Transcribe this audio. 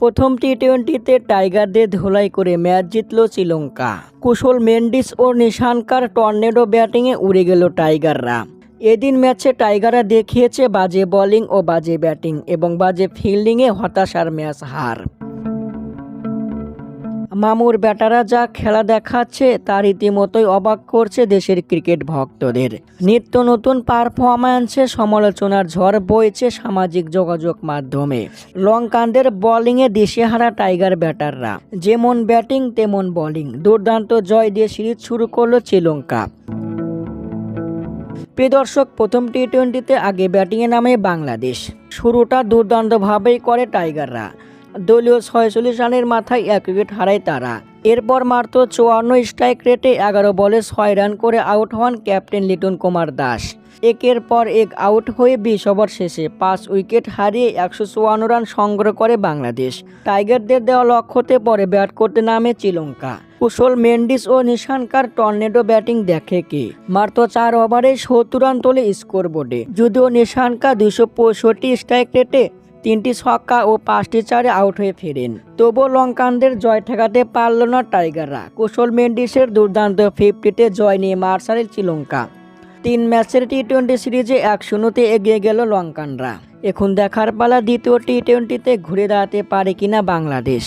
প্রথম টি টোয়েন্টিতে টাইগারদের ধোলাই করে ম্যাচ জিতল শ্রীলঙ্কা। কুশল মেন্ডিস ও নিশানকার টর্নেডো ব্যাটিংয়ে উড়ে গেল টাইগাররা। এদিন ম্যাচে টাইগাররা দেখিয়েছে বাজে বোলিং ও বাজে ব্যাটিং এবং বাজে ফিল্ডিংয়ে হতাশার ম্যাচ হার। মামুর ব্যাটাররা যা খেলা দেখাচ্ছে তা রীতিমতোই অবাক করছে দেশের ক্রিকেট ভক্তদের। নিত্য নতুন পারফরম্যান্সে সমালোচনার ঝড় বইছে সামাজিক যোগাযোগ মাধ্যমে। লঙ্কানদের বোলিংয়ে দিশেহারা টাইগার ব্যাটাররা। যেমন ব্যাটিং, তেমন বোলিং। দুর্দান্ত জয় দিয়ে সিরিজ শুরু করল শ্রীলঙ্কা। প্রিয় দর্শক, প্রথম টি টোয়েন্টিতে আগে ব্যাটিংয়ে নামে বাংলাদেশ। শুরুটা দুর্দান্তভাবেই করে টাইগাররা। দলীয় ছয়চল্লিশ রানের মাথায় এক উইকেট হারায় তারা। এরপর মাত্র চুয়ান্ন স্ট্রাইক রেটে এগারো বলে ছয় রান করে আউট হন ক্যাপ্টেন লিটন কুমার দাস। একের পর এক আউট হয়ে বিশ ওভার শেষে পাঁচ উইকেট হারিয়ে একশো চুয়ান্ন রান সংগ্রহ করে বাংলাদেশ। টাইগারদের দেওয়া লক্ষ্যতে পরে ব্যাট করতে নামে শ্রীলঙ্কা। কুশল মেন্ডিস ও নিশানকার টর্নেডো ব্যাটিং দেখে কে? মাত্র চার ওভারে সত্তর রান তোলে স্কোর বোর্ডে যদিও নিশানকা দুশো পঁয়ষট্টি স্ট্রাইক রেটে তিনটি ছক্কা ও পাঁচটি চারে আউট হয়ে ফেরেন। তবুও লঙ্কানদের জয় ঠেকাতে পারল না টাইগাররা। কুশল মেন্ডিসের দুর্দান্ত ফিফটিতে জয় নিয়ে মার্শাল শ্রীলঙ্কা। তিন ম্যাচের টি টোয়েন্টি সিরিজে এক শূন্যতে এগিয়ে গেল লঙ্কানরা। এখন দেখার পালা দ্বিতীয় টি টোয়েন্টিতে ঘুরে দাঁড়াতে পারে কিনা বাংলাদেশ।